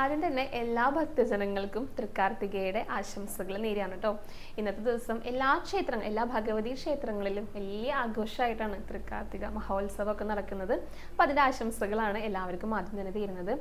ആദ്യം തന്നെ എല്ലാ ഭക്തജനങ്ങൾക്കും തൃക്കാർത്തികയുടെ ആശംസകൾ നേരിയാണ് കേട്ടോ ഇന്നത്തെ ദിവസം എല്ലാ ക്ഷേത്രങ്ങൾ എല്ലാ ഭഗവതി ക്ഷേത്രങ്ങളിലും വലിയ ആഘോഷമായിട്ടാണ് തൃക്കാർത്തിക മഹോത്സവമൊക്കെ നടക്കുന്നത്. അപ്പോൾ അതിന്റെ ആശംസകളാണ് എല്ലാവർക്കും ആദ്യം തന്നെ തീരുന്നത്.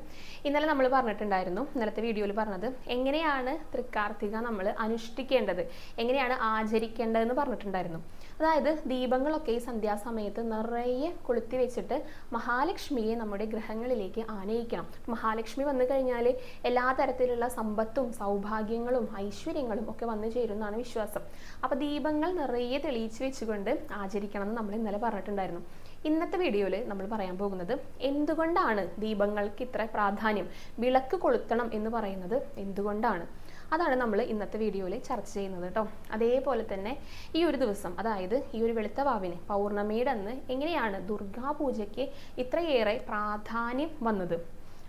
ഇന്നലെ നമ്മൾ പറഞ്ഞിട്ടുണ്ടായിരുന്നു ഇന്നലത്തെ വീഡിയോയിൽ പറഞ്ഞത് എങ്ങനെയാണ് തൃക്കാർത്തിക നമ്മൾ അനുഷ്ഠിക്കേണ്ടത് എങ്ങനെയാണ് ആചരിക്കേണ്ടതെന്ന് പറഞ്ഞിട്ടുണ്ടായിരുന്നു. അതായത് ദീപങ്ങളൊക്കെ ഈ സന്ധ്യാസമയത്ത് നിറയെ കൊളുത്തി വെച്ചിട്ട് മഹാലക്ഷ്മിയെ നമ്മുടെ ഗ്രഹങ്ങളിലേക്ക് ആനയിക്കണം. മഹാലക്ഷ്മി വന്നു കഴിഞ്ഞാൽ എല്ലാ തരത്തിലുള്ള സമ്പത്തും സൗഭാഗ്യങ്ങളും ഐശ്വര്യങ്ങളും ഒക്കെ വന്നു ചേരുന്നതാണ് വിശ്വാസം. അപ്പോൾ ദീപങ്ങൾ നിറയെ തെളിയിച്ച് വെച്ചുകൊണ്ട് ആചരിക്കണം എന്ന് നമ്മൾ ഇന്നലെ പറഞ്ഞിട്ടുണ്ടായിരുന്നു. ഇന്നത്തെ വീഡിയോയിൽ നമ്മൾ പറയാൻ പോകുന്നത് എന്തുകൊണ്ടാണ് ദീപങ്ങൾക്ക് ഇത്ര പ്രാധാന്യം? വിളക്ക് കൊളുത്തണം എന്ന് പറയുന്നത് എന്തുകൊണ്ടാണ്? അതാണ് നമ്മൾ ഇന്നത്തെ വീഡിയോയിൽ ചർച്ച ചെയ്യുന്നത് കേട്ടോ. അതേപോലെ തന്നെ ഈ ഒരു ദിവസം അതായത് ഈ ഒരു വെളുത്ത വാവിന് പൗർണമിയുടെ അന്ന് എങ്ങനെയാണ് ദുർഗാ പൂജയ്ക്ക് ഇത്രയേറെ പ്രാധാന്യം വന്നത്?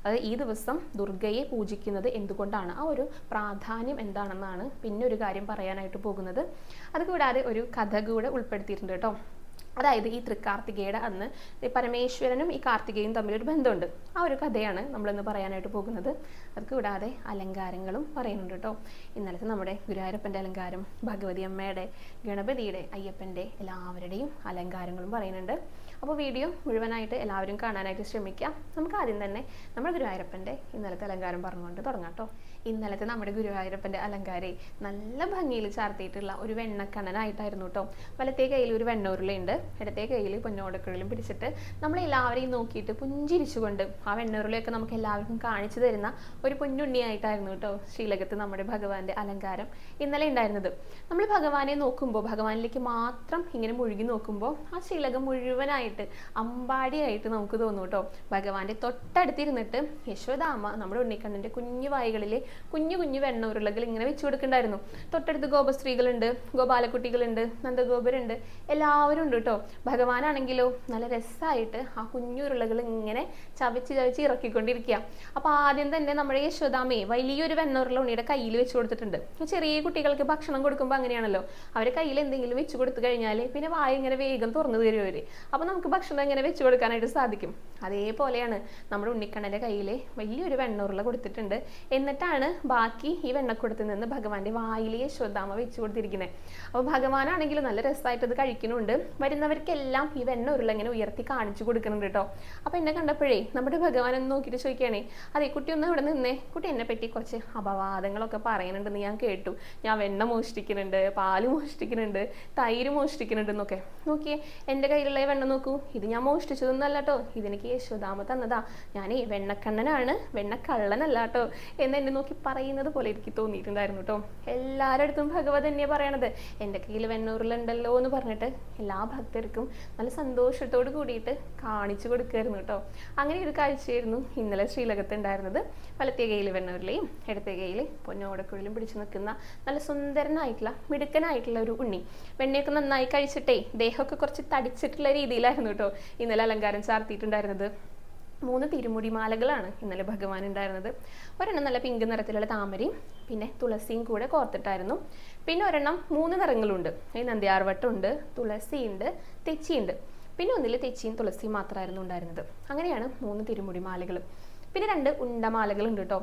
അത് ഈ ദിവസം ദുർഗയെ പൂജിക്കുന്നത് എന്തുകൊണ്ടാണ്? ആ ഒരു പ്രാധാന്യം എന്താണെന്നാണ് പിന്നെ ഒരു കാര്യം പറയാനായിട്ട് പോകുന്നത്. അത് കൂടാതെ ഒരു കഥ കൂടെ ഉൾപ്പെടുത്തിയിട്ടുണ്ട് കേട്ടോ. അതായത് ഈ തൃക്കാർത്തികയുടെ അന്ന് പരമേശ്വരനും ഈ കാർത്തികയും തമ്മിലൊരു ബന്ധമുണ്ട്. ആ ഒരു കഥയാണ് നമ്മളിന്ന് പറയാനായിട്ട് പോകുന്നത്. അത് കൂടാതെ അലങ്കാരങ്ങളും പറയുന്നുണ്ട് കേട്ടോ. ഇന്നലത്തെ നമ്മുടെ ഗുരുവായൂരപ്പന്റെ അലങ്കാരം ഭഗവതി അമ്മയുടെ ഗണപതിയുടെ അയ്യപ്പന്റെ എല്ലാവരുടെയും അലങ്കാരങ്ങളും പറയുന്നുണ്ട്. അപ്പോൾ വീഡിയോ മുഴുവനായിട്ട് എല്ലാവരും കാണാനായിട്ട് ശ്രമിക്കാം. നമുക്ക് ആദ്യം തന്നെ നമ്മുടെ ഗുരുവായൂരപ്പന്റെ ഇന്നലത്തെ അലങ്കാരം പറഞ്ഞുകൊണ്ട് തുടങ്ങാം കേട്ടോ. ഇന്നലത്തെ നമ്മുടെ ഗുരുവായൂരപ്പന്റെ അലങ്കാരെ. നല്ല ഭംഗിയിൽ ചാർത്തിയിട്ടുള്ള ഒരു വെണ്ണക്കണ്ണനായിട്ടായിരുന്നു കേട്ടോ വലത്തേ കയ്യിൽ ഒരു വെണ്ണൂരുളയുണ്ട്. ഇടത്തേ കയ്യിൽ പൊന്നോടക്കുഴലും പിടിച്ചിട്ട് നമ്മളെല്ലാവരെയും നോക്കിയിട്ട് പുഞ്ചിരിച്ചുകൊണ്ട് ആ വെണ്ണൂരുളയൊക്കെ നമുക്ക് എല്ലാവർക്കും കാണിച്ചു തരുന്ന ഒരു പൊന്നുണ്ണിയായിട്ടായിരുന്നു കേട്ടോ ശ്രീലകത്ത് നമ്മുടെ ഭഗവാന്റെ അലങ്കാരം ഇന്നലെ ഉണ്ടായിരുന്നത്. നമ്മൾ ഭഗവാനെ നോക്കുമ്പോൾ ഭഗവാനിലേക്ക് മാത്രം ഇങ്ങനെ മുഴുകി നോക്കുമ്പോൾ ആ ശ്രീലകം മുഴുവനായിട്ട് അമ്പാടിയായിട്ട് നമുക്ക് തോന്നും കേട്ടോ ഭഗവാന്റെ തൊട്ടടുത്തിരുന്നിട്ട് യശോദാമ്മ നമ്മുടെ ഉണ്ണിക്കണ്ണന്റെ കുഞ്ഞു വായികളിൽ കുഞ്ഞു കുഞ്ഞു വെണ്ണ ഉരുളകൾ ഇങ്ങനെ വെച്ചു കൊടുക്കണ്ടായിരുന്നു. തൊട്ടടുത്ത് ഗോപസ്ത്രീകളുണ്ട് ഗോപാലക്കുട്ടികളുണ്ട് നന്ദഗോപുരുണ്ട് എല്ലാവരും ഉണ്ട് കേട്ടോ ഭഗവാനാണെങ്കിലോ നല്ല രസമായിട്ട് ആ കുഞ്ഞു ഉരുളകൾ ഇങ്ങനെ ചവച്ച് ചവച്ച് ഇറക്കിക്കൊണ്ടിരിക്കുക അപ്പൊ ആദ്യം തന്നെ നമ്മുടെ യശോദാമേ വലിയൊരു വെണ്ണ ഉരുള ഉണ്ണിയുടെ കയ്യിൽ വെച്ച് കൊടുത്തിട്ടുണ്ട്. ചെറിയ കുട്ടികൾക്ക് ഭക്ഷണം കൊടുക്കുമ്പോൾ അങ്ങനെയാണല്ലോ. അവരെ കയ്യിൽ എന്തെങ്കിലും വെച്ച് കൊടുത്തു കഴിഞ്ഞാൽ പിന്നെ വായ ഇങ്ങനെ വേഗം തുറന്നു തരും അവർ. അപ്പൊ നമുക്ക് ഭക്ഷണം ഇങ്ങനെ വെച്ച് കൊടുക്കാനായിട്ട് സാധിക്കും? അതേപോലെയാണ് നമ്മുടെ ഉണ്ണിക്കണ്ണന്റെ കയ്യിൽ വലിയൊരു വെണ്ണുരുള കൊടുത്തിട്ടുണ്ട്. എന്നിട്ടാണ് ബാക്കി ഈ വെണ്ണക്കുടത്തിൽ നിന്ന് ഭഗവാന്റെ വായിലെ യശോദാമ വെച്ചു കൊടുത്തിരിക്കുന്നത് അപ്പോൾ ഭഗവാനാണെങ്കിൽ നല്ല രസമായിട്ട് ഇത് കഴിക്കുന്നുണ്ട്. വരുന്നവർക്കെല്ലാം ഈ വെണ്ണ ഉരുളങ്ങനെ ഉയർത്തി കാണിച്ചു കൊടുക്കുന്നുണ്ട് കേട്ടോ അപ്പോൾ എന്നെ കണ്ടപ്പോഴേ നമ്മുടെ ഭഗവാൻ ഒന്ന് നോക്കിയിട്ട് ചോദിക്കുകയാണേ അതെ കുട്ടി ഒന്ന് ഇവിടെ നിന്നേ. കുട്ടി എന്നെ പറ്റി കുറച്ച് അപവാദങ്ങളൊക്കെ പറയുന്നുണ്ടെന്ന് ഞാൻ കേട്ടു. ഞാൻ വെണ്ണ മോഷ്ടിക്കുന്നുണ്ട് പാൽ മോഷ്ടിക്കുന്നുണ്ട് തൈര് മോഷ്ടിക്കുന്നുണ്ട് എന്നൊക്കെ. നോക്കിയേ എന്റെ കയ്യിലുള്ള വെണ്ണ നോക്കൂ. ഇത് ഞാൻ മോഷ്ടിച്ചതൊന്നല്ല കേട്ടോ ഇതെനിക്ക് യശോദാമ തന്നതാ. ഞാനേ വെണ്ണക്കണ്ണനാണ്. വെണ്ണക്കള്ളനല്ല കേട്ടോ എന്ന് എന്നെ നോക്കി പറയുന്നത് പോലെ എനിക്ക് തോന്നിയിട്ടുണ്ടായിരുന്നു കേട്ടോ. എല്ലാവരുടെ അടുത്തും ഭഗവത് തന്നെയാണ് പറയണത്. എന്റെ കയ്യിൽ വെണ്ണൂറിലുണ്ടല്ലോ എന്ന് പറഞ്ഞിട്ട് എല്ലാ ഭക്തർക്കും നല്ല സന്തോഷത്തോട് കൂടിയിട്ട് കാണിച്ചു കൊടുക്കുമായിരുന്നു കേട്ടോ. അങ്ങനെ ഒരു കാഴ്ചയായിരുന്നു ഇന്നലെ ശ്രീലകത്ത് ഉണ്ടായിരുന്നത്. വലത്തേ കയ്യിൽ വെണ്ണൂരിലെയും ഇടത്തേ കയ്യിൽ പൊന്നോടക്കുഴലും പിടിച്ചു നിൽക്കുന്ന നല്ല സുന്ദരനായിട്ടുള്ള മിടുക്കനായിട്ടുള്ള ഒരു ഉണ്ണി. വെണ്ണയൊക്കെ നന്നായി കഴിച്ചിട്ടേ ദേഹമൊക്കെ കുറച്ച് തടിച്ചിട്ടുള്ള രീതിയിലായിരുന്നു കേട്ടോ ഇന്നലെ അലങ്കാരം ചാർത്തിയിട്ടുണ്ടായിരുന്നത്. മൂന്ന് തിരുമുടി മാലകളാണ് ഇന്നലെ ഭഗവാൻ ഉണ്ടായിരുന്നത്. ഒരെണ്ണം നല്ല പിങ്ക് നിറത്തിലുള്ള താമരയും പിന്നെ തുളസിയും കൂടെ കോർത്തിട്ടായിരുന്നു. പിന്നെ ഒരെണ്ണം മൂന്ന് നിറങ്ങളുണ്ട്. ഈ നന്ദിയാർവട്ടമുണ്ട് തുളസിയുണ്ട് തെച്ചിയുണ്ട്. പിന്നെ ഒന്നിൽ തെച്ചിയും തുളസിയും മാത്രമായിരുന്നു ഉണ്ടായിരുന്നത്. അങ്ങനെയാണ് മൂന്ന് തിരുമുടി മാലകൾ പിന്നെ രണ്ട് ഉണ്ടമാലകളുണ്ട് കേട്ടോ